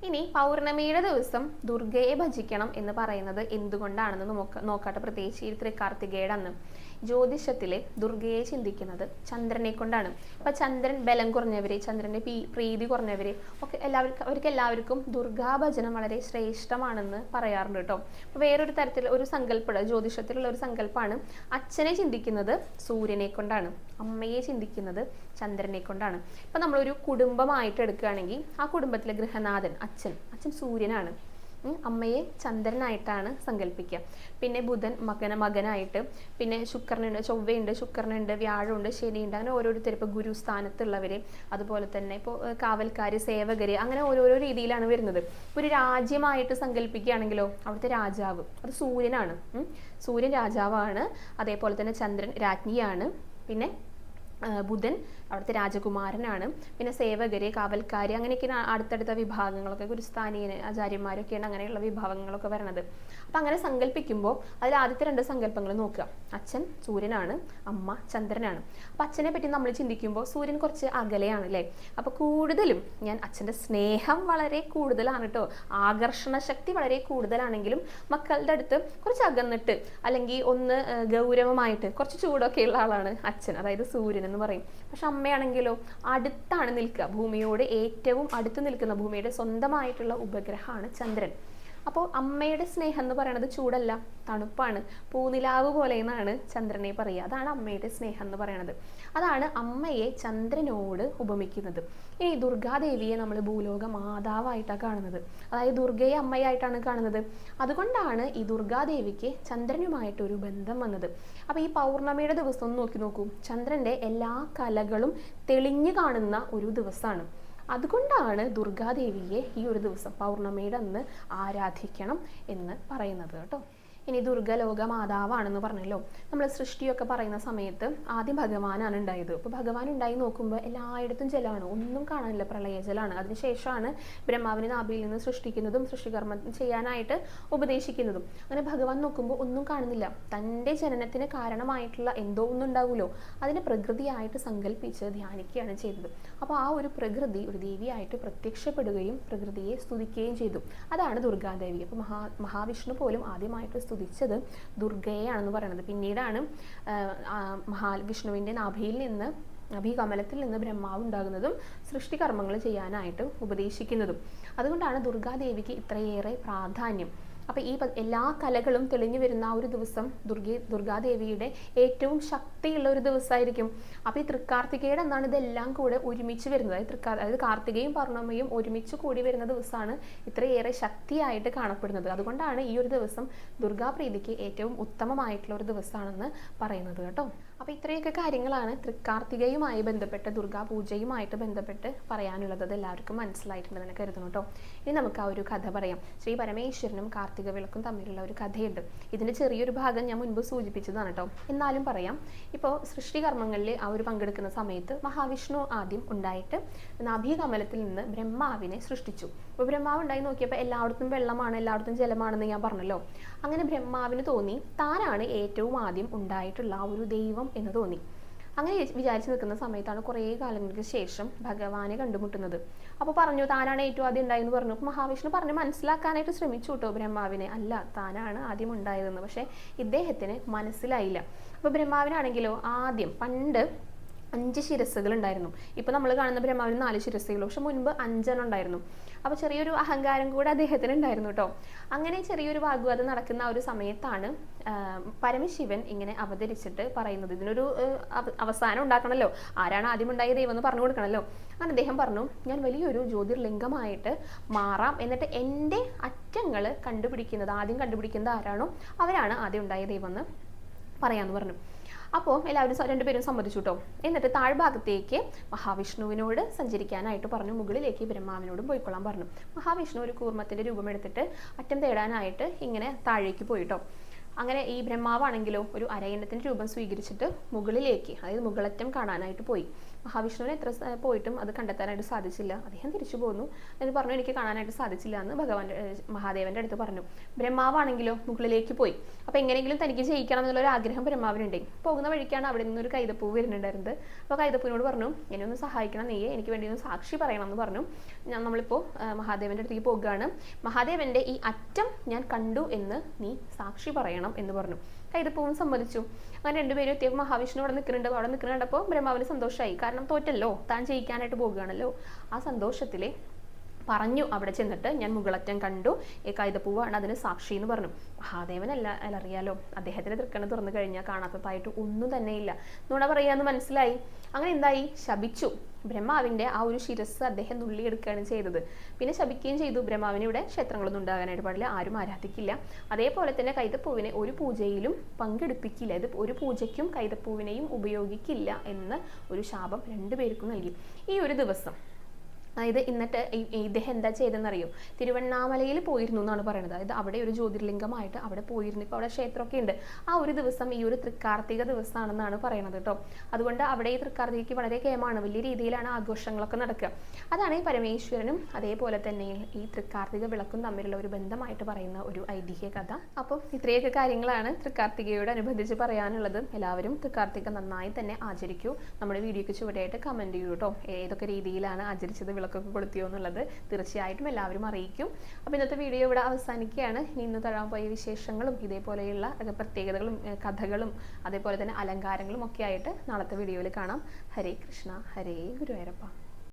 ഇനി പൗർണമിയുടെ ദിവസം ദുർഗയെ ഭജിക്കണം എന്ന് പറയുന്നത് എന്തുകൊണ്ടാണെന്ന് നോക്ക നോക്കാട്ടെ. പ്രത്യേകിച്ച് ഈ തൃക്കാർത്തികയുടെ അന്ന് ജ്യോതിഷത്തിലെ ദുർഗയെ ചിന്തിക്കുന്നത് ചന്ദ്രനെ കൊണ്ടാണ്. അപ്പൊ ചന്ദ്രൻ ബലം കുറഞ്ഞവര് ചന്ദ്രന്റെ പ്രീതി കുറഞ്ഞവര് ഒക്കെ എല്ലാവർക്കും അവർക്ക് എല്ലാവർക്കും ദുർഗാഭജനം വളരെ ശ്രേഷ്ഠമാണെന്ന് പറയാറുണ്ട് കേട്ടോ. അപ്പൊ വേറൊരു തരത്തിൽ ഒരു സങ്കല്പം ജ്യോതിഷത്തിലുള്ള ഒരു സങ്കല്പമാണ് അച്ഛനെ ചിന്തിക്കുന്നത് സൂര്യനെ കൊണ്ടാണ്. അമ്മയെ ചിന്തിക്കുന്നത് ചന്ദ്രനെ കൊണ്ടാണ്. ഇപ്പൊ നമ്മളൊരു കുടുംബമായിട്ട് എടുക്കുകയാണെങ്കിൽ ആ കുടുംബത്തിലെ ഗൃഹനാഥൻ അച്ഛൻ അച്ഛൻ സൂര്യനാണ്. അമ്മയെ ചന്ദ്രനായിട്ടാണ് സങ്കല്പിക്കുക. പിന്നെ ബുധൻ മകന മകനായിട്ട്. പിന്നെ ശുക്രനുണ്ട് ചൊവ്വയുണ്ട് ശുക്രനുണ്ട് വ്യാഴമുണ്ട് ശനിയുണ്ട്. അങ്ങനെ ഓരോരുത്തർ ഇപ്പോൾ ഗുരു സ്ഥാനത്തുള്ളവർ അതുപോലെ തന്നെ ഇപ്പോൾ കാവൽക്കാർ സേവകർ അങ്ങനെ ഓരോരോ രീതിയിലാണ് വരുന്നത്. ഒരു രാജ്യമായിട്ട് സങ്കല്പിക്കുകയാണെങ്കിലോ അവിടുത്തെ രാജാവ് അത് സൂര്യനാണ്. സൂര്യൻ രാജാവാണ്. അതേപോലെ തന്നെ ചന്ദ്രൻ രാജ്ഞിയാണ്. പിന്നെ ബുധൻ അവിടുത്തെ രാജകുമാരനാണ്. പിന്നെ സേവകര് കാവൽക്കാര് അങ്ങനെയൊക്കെ അടുത്തടുത്ത വിഭാഗങ്ങളൊക്കെ ഗുരുസ്ഥാനീയന് ആചാര്യന്മാരൊക്കെയാണ് അങ്ങനെയുള്ള വിഭാഗങ്ങളൊക്കെ വരണത്. അപ്പം അങ്ങനെ സങ്കല്പിക്കുമ്പോൾ അതിൽ ആദ്യത്തെ രണ്ട് സങ്കല്പങ്ങൾ നോക്കുക അച്ഛൻ സൂര്യനാണ് അമ്മ ചന്ദ്രനാണ്. അപ്പം അച്ഛനെ പറ്റി നമ്മൾ ചിന്തിക്കുമ്പോൾ സൂര്യൻ കുറച്ച് അകലെയാണ് അല്ലേ അപ്പോൾ കൂടുതലും ഞാൻ അച്ഛന്റെ സ്നേഹം വളരെ കൂടുതലാണ് കേട്ടോ ആകർഷണ ശക്തി വളരെ കൂടുതലാണെങ്കിലും മക്കളുടെ അടുത്ത് കുറച്ച് അകന്നിട്ട് അല്ലെങ്കിൽ ഒന്ന് ഗൗരവമായിട്ട് കുറച്ച് ചൂടൊക്കെ ഉള്ള ആളാണ് അച്ഛൻ അതായത് സൂര്യൻ എന്ന് പറയും. പക്ഷെ അമ്മയാണെങ്കിലോ അടുത്താണ് നിൽക്കുക. ഭൂമിയോട് ഏറ്റവും അടുത്ത് നിൽക്കുന്ന ഭൂമിയുടെ സ്വന്തമായിട്ടുള്ള ഉപഗ്രഹമാണ് ചന്ദ്രൻ. അപ്പോൾ അമ്മയുടെ സ്നേഹം എന്ന് പറയുന്നത് ചൂടല്ല തണുപ്പാണ്. പൂനിലാവ് പോലെ എന്നാണ് ചന്ദ്രനെ പറയുക. അതാണ് അമ്മയുടെ സ്നേഹം എന്ന് പറയുന്നത് അതാണ് അമ്മയെ ചന്ദ്രനോട് ഉപമിക്കുന്നത്. ഇനി ദുർഗാദേവിയെ നമ്മൾ ഭൂലോക മാതാവായിട്ടാണ് കാണുന്നത്. അതായത് ദുർഗയെ അമ്മയായിട്ടാണ് കാണുന്നത്. അതുകൊണ്ടാണ് ഈ ദുർഗാദേവിക്ക് ചന്ദ്രനുമായിട്ടൊരു ബന്ധം വന്നത്. അപ്പോൾ ഈ പൗർണമിയുടെ ദിവസം ഒന്ന് നോക്കി നോക്കൂ. ചന്ദ്രന്റെ എല്ലാ കലകളും തെളിഞ്ഞു കാണുന്ന ഒരു ദിവസമാണ് അതുകൊണ്ടാണ് ദുർഗാദേവിയെ ഈ ഒരു ദിവസം പൗർണമിയുടെ അന്ന് ആരാധിക്കണം എന്ന് പറയുന്നത് കേട്ടോ. ഇനി ദുർഗലോക മാതാവാണെന്ന് പറഞ്ഞല്ലോ. നമ്മൾ സൃഷ്ടിയൊക്കെ പറയുന്ന സമയത്ത് ആദ്യം ഭഗവാനാണ് ഉണ്ടായത്. അപ്പോൾ ഭഗവാൻ ഉണ്ടായി നോക്കുമ്പോൾ എല്ലായിടത്തും ജലമാണ്. ഒന്നും കാണാനില്ല പ്രളയജലമാണ് അതിനുശേഷമാണ് ബ്രഹ്മാവിനെ നാഭിയിൽ നിന്ന് സൃഷ്ടിക്കുന്നതും സൃഷ്ടികർമ്മം ചെയ്യാനായിട്ട് ഉപദേശിക്കുന്നതും. അങ്ങനെ ഭഗവാൻ നോക്കുമ്പോൾ ഒന്നും കാണുന്നില്ല. തന്റെ ജനനത്തിന് കാരണമായിട്ടുള്ള എന്തോ ഒന്നും ഉണ്ടാവുമല്ലോ അതിനെ പ്രകൃതിയായിട്ട് സങ്കല്പിച്ച് ധ്യാനിക്കുകയാണ് ചെയ്തത്. അപ്പോൾ ആ ഒരു പ്രകൃതി ഒരു ദേവിയായിട്ട് പ്രത്യക്ഷപ്പെടുകയും പ്രകൃതിയെ സ്തുതിക്കുകയും ചെയ്തു. അതാണ് ദുർഗാദേവി. അപ്പോൾ മഹാ മഹാവിഷ്ണു പോലും ആദ്യമായിട്ട് സ്തുതിച്ചത് ദുർഗയെയാണെന്ന് പറയുന്നത് പിന്നീടാണ് മഹാവിഷ്ണുവിന്റെ നാഭിയിൽ നിന്ന് അഭികമലത്തിൽ നിന്ന് ബ്രഹ്മാവ് ഉണ്ടാകുന്നതും സൃഷ്ടികർമ്മങ്ങൾ ചെയ്യാനായിട്ട് ഉപദേശിക്കുന്നതും. അതുകൊണ്ടാണ് ദുർഗാദേവിക്ക് ഇത്രയേറെ പ്രാധാന്യം. അപ്പോൾ ഈ എല്ലാ കലകളും തെളിഞ്ഞു വരുന്ന ആ ഒരു ദിവസം ദുർഗ ദുർഗാദേവിയുടെ ഏറ്റവും ശക്തിയുള്ള ഒരു ദിവസമായിരിക്കും. അപ്പോൾ ഈ തൃക്കാർത്തികയുടെ എന്നാണ് ഇതെല്ലാം കൂടെ ഒരുമിച്ച് വരുന്നത്. തൃക്കാ അതായത് കാർത്തികയും പൗർണമയും ഒരുമിച്ച് കൂടി വരുന്ന ദിവസമാണ് ഇത്രയേറെ ശക്തിയായിട്ട് കാണപ്പെടുന്നത്. അതുകൊണ്ടാണ് ഈ ഒരു ദിവസം ദുർഗാപ്രീതിക്ക് ഏറ്റവും ഉത്തമമായിട്ടുള്ള ഒരു ദിവസമാണെന്ന് പറയുന്നത് കേട്ടോ. അപ്പോൾ ഇത്രയൊക്കെ കാര്യങ്ങളാണ് തൃക്കാർത്തികയുമായി ബന്ധപ്പെട്ട് ദുർഗാ പൂജയുമായിട്ട് ബന്ധപ്പെട്ട് പറയാനുള്ളത്. അത് എല്ലാവർക്കും മനസ്സിലായിട്ടുണ്ടെന്ന് കരുതുന്നു കേട്ടോ ഇനി നമുക്ക് ആ ഒരു കഥ പറയാം. ശ്രീ പരമേശ്വരനും കാർത്തിക വിളക്കും തമ്മിലുള്ള ഒരു കഥയുണ്ട്. ഇതിന്റെ ചെറിയൊരു ഭാഗം ഞാൻ മുൻപ് സൂചിപ്പിച്ചതാണ് കേട്ടോ എന്നാലും പറയാം. ഇപ്പോൾ സൃഷ്ടികർമ്മങ്ങളിൽ ഒരു പങ്കെടുക്കുന്ന സമയത്ത് മഹാവിഷ്ണു ആദ്യം ഉണ്ടായിട്ട് നാഭീകമലത്തിൽ നിന്ന് ബ്രഹ്മാവിനെ സൃഷ്ടിച്ചു. അപ്പോൾ ബ്രഹ്മാവ് ഉണ്ടായി നോക്കിയപ്പോൾ എല്ലായിടത്തും വെള്ളമാണ് എല്ലായിടത്തും ജലമാണെന്ന് ഞാൻ പറഞ്ഞല്ലോ. അങ്ങനെ ബ്രഹ്മാവിന് തോന്നി താനാണ് ഏറ്റവും ആദ്യം ഉണ്ടായിട്ടുള്ള ആ ഒരു ദൈവം എന്ന് തോന്നി. അങ്ങനെ വിചാരിച്ച് നിൽക്കുന്ന സമയത്താണ് കുറേ കാലങ്ങൾക്ക് ശേഷം ഭഗവാനെ കണ്ടുമുട്ടുന്നത്. അപ്പോൾ പറഞ്ഞു താനാണ് ഏറ്റവും ആദ്യം ഉണ്ടായെന്ന് പറഞ്ഞു. മഹാവിഷ്ണു പറഞ്ഞ് മനസ്സിലാക്കാനായിട്ട് ശ്രമിച്ചു കേട്ടോ ബ്രഹ്മാവിനെ. അല്ല താനാണ് ആദ്യം ഉണ്ടായതെന്ന്. പക്ഷേ ഇദ്ദേഹത്തിന് മനസ്സിലായില്ല. അപ്പോൾ ബ്രഹ്മാവിനാണെങ്കിലോ ആദ്യം പണ്ട് അഞ്ച് ശിരസ്സുകൾ ഉണ്ടായിരുന്നു ഇപ്പൊ നമ്മൾ കാണുന്ന ബ്രഹ്മാവിന് നാല് ശിരസ്സുകൾ പക്ഷെ മുൻപ് അഞ്ചെണ്ണം ഉണ്ടായിരുന്നു. അപ്പൊ ചെറിയൊരു അഹങ്കാരം കൂടെ അദ്ദേഹത്തിന് ഉണ്ടായിരുന്നു കേട്ടോ അങ്ങനെ ചെറിയൊരു വാഗ്വാദം നടക്കുന്ന ആ ഒരു സമയത്താണ് പരമശിവൻ ഇങ്ങനെ അവതരിച്ചിട്ട് പറയുന്നത്. ഇതിനൊരു അവസാനം ഉണ്ടാക്കണമല്ലോ ആരാണ് ആദ്യം ഉണ്ടായ ദൈവം എന്ന് പറഞ്ഞു കൊടുക്കണമല്ലോ അങ്ങനെ അദ്ദേഹം പറഞ്ഞു ഞാൻ വലിയൊരു ജ്യോതിർലിംഗമായിട്ട് മാറാം. എന്നിട്ട് എന്റെ അറ്റങ്ങൾ കണ്ടുപിടിക്കുന്നത് ആദ്യം കണ്ടുപിടിക്കുന്നത് ആരാണോ അവരാണ് ആദ്യം ഉണ്ടായ ദൈവം എന്ന് പറയാന്ന് പറഞ്ഞു. അപ്പോൾ എല്ലാവരും രണ്ടുപേരും സമ്മതിച്ചു കേട്ടോ എന്നിട്ട് താഴ്ഭാഗത്തേക്ക് മഹാവിഷ്ണുവിനോട് സഞ്ചരിക്കാനായിട്ട് പറഞ്ഞു. മുകളിലേക്ക് ബ്രഹ്മാവിനോടും പോയിക്കൊള്ളാൻ പറഞ്ഞു. മഹാവിഷ്ണു ഒരു കൂർമ്മത്തിന്റെ രൂപമെടുത്തിട്ട് അറ്റം തേടാനായിട്ട് ഇങ്ങനെ താഴേക്ക് പോയിട്ടോ അങ്ങനെ ഈ ബ്രഹ്മാവാണെങ്കിലോ ഒരു അരയണത്തിന്റെ രൂപം സ്വീകരിച്ചിട്ട് മുകളിലേക്ക് അതായത് മുകളറ്റം കാണാനായിട്ട് പോയി. മഹാവിഷ്ണുവിനെ എത്ര പോയിട്ടും അത് കണ്ടെത്താനായിട്ട് സാധിച്ചില്ല. അദ്ദേഹം തിരിച്ചു പോന്നു എന്ന് പറഞ്ഞു എനിക്ക് കാണാനായിട്ട് സാധിച്ചില്ല എന്ന് ഭഗവാന്റെ മഹാദേവന്റെ അടുത്ത് പറഞ്ഞു. ബ്രഹ്മാവാണെങ്കിലോ മുകളിലേക്ക് പോയി. അപ്പോൾ എങ്ങനെയെങ്കിലും തനിക്ക് ജയിക്കണം എന്നുള്ള ഒരു ആഗ്രഹം ബ്രഹ്മാവിനുണ്ട്. പോകുന്ന വഴിക്കാണ് അവിടെ നിന്നൊരു കൈതപ്പൂ വരുന്നുണ്ടായിരുന്നത്. അപ്പോൾ കൈതപ്പൂവിനോട് പറഞ്ഞു എന്നെ ഒന്ന് സഹായിക്കണം നീയെ എനിക്ക് വേണ്ടി ഒന്ന് സാക്ഷി പറയണം എന്ന് പറഞ്ഞു. ഞാൻ നമ്മളിപ്പോ മഹാദേവന്റെ അടുത്തേക്ക് പോകുകയാണ്. മഹാദേവന്റെ ഈ അറ്റം ഞാൻ കണ്ടു എന്ന് നീ സാക്ഷി പറയണം എന്ന് പറഞ്ഞു. കൈതപ്പൂവും സമ്മതിച്ചു. അങ്ങനെ രണ്ടുപേരും എത്തിയപ്പോൾ മഹാവിഷ്ണു അവിടെ നിൽക്കുന്നുണ്ട്. അവിടെ നിൽക്കുന്നുണ്ടപ്പോൾ ബ്രഹ്മാവിന് സന്തോഷമായി കാരണം തോറ്റല്ലോ താൻ ജയിക്കാനായിട്ട് പോകുകയാണല്ലോ ആ സന്തോഷത്തിൽ പറഞ്ഞു അവിടെ ചെന്നിട്ട് ഞാൻ മുകളറ്റം കണ്ടു. ഈ കൈതപ്പൂവാണ് അതിന് സാക്ഷി എന്ന് പറഞ്ഞു. മഹാദേവനല്ല അല്ല അറിയാലോ അദ്ദേഹത്തിന്റെ തൃക്കണ്ണ് തുറന്നു കഴിഞ്ഞാൽ കാണാത്തതായിട്ട് ഒന്നും തന്നെയില്ല നുണ പറയാന്ന് മനസ്സിലായി. അങ്ങനെ എന്തായി? ശപിച്ചു. ബ്രഹ്മാവിന്റെ ആ ഒരു ശിരസ് അദ്ദേഹം നുള്ളിയെടുക്കുകയാണ് ചെയ്തത്. പിന്നെ ശപിക്കുകയും ചെയ്തു. ബ്രഹ്മാവിന് ഇവിടെ ക്ഷേത്രങ്ങളൊന്നും ഉണ്ടാകാനായിട്ട് പാടില്ല. ആരും ആരാധിക്കില്ല. അതേപോലെ തന്നെ കൈതപ്പൂവിനെ ഒരു പൂജയിലും പങ്കെടുപ്പിക്കില്ല. ഇത് ഒരു പൂജയ്ക്കും കൈതപ്പൂവിനെയും ഉപയോഗിക്കില്ല എന്ന് ഒരു ശാപം രണ്ടുപേർക്കും നൽകി. ഈ ഒരു ദിവസം അതായത് ഈ ഇദ്ദേഹം എന്താ ചെയ്തെന്നറിയോ തിരുവണ്ണാമലയിൽ പോയിരുന്നു എന്നാണ് പറയുന്നത്. അതായത് അവിടെ ഒരു ജ്യോതിർലിംഗമായിട്ട് അവിടെ പോയിരുന്നു. ഇപ്പോൾ അവിടെ ക്ഷേത്രമൊക്കെ ഉണ്ട്. ആ ഒരു ദിവസം ഈ ഒരു തൃക്കാർത്തിക ദിവസമാണെന്നാണ് പറയുന്നത് കേട്ടോ. അതുകൊണ്ട് അവിടെ ഈ തൃക്കാർത്തികയ്ക്ക് വളരെ കേമാണ് വലിയ രീതിയിലാണ് ആഘോഷങ്ങളൊക്കെ നടക്കുക. അതാണ് ഈ പരമേശ്വരനും അതേപോലെ തന്നെ ഈ തൃക്കാർത്തിക വിളക്കും തമ്മിലുള്ള ഒരു ബന്ധമായിട്ട് പറയുന്ന ഒരു ഐതിഹ്യ കഥ. അപ്പോൾ ഇത്രയൊക്കെ കാര്യങ്ങളാണ് തൃക്കാർത്തികയോട് അനുബന്ധിച്ച് പറയാനുള്ളത്. എല്ലാവരും തൃക്കാർത്തിക നന്നായി തന്നെ ആചരിക്കൂ. നമ്മുടെ വീഡിയോയ്ക്ക് ചുവടെയായിട്ട് കമന്റ് ചെയ്യൂ കേട്ടോ. ഏതൊക്കെ രീതിയിലാണ് ആചരിച്ചത് വിളക്കൊക്കെ കൊളുത്തിയോ എന്നുള്ളത് തീർച്ചയായിട്ടും എല്ലാവരും അറിയിക്കും. അപ്പോൾ ഇന്നത്തെ വീഡിയോ ഇവിടെ അവസാനിക്കുകയാണ്. ഇനി ഇന്ന് തഴാൻ പോയ വിശേഷങ്ങളും ഇതേപോലെയുള്ള പ്രത്യേകതകളും കഥകളും അതേപോലെ തന്നെ അലങ്കാരങ്ങളും ഒക്കെ ആയിട്ട് നാളത്തെ വീഡിയോയിൽ കാണാം. ഹരേ കൃഷ്ണ ഹരേ ഗുരുവായൂരപ്പ.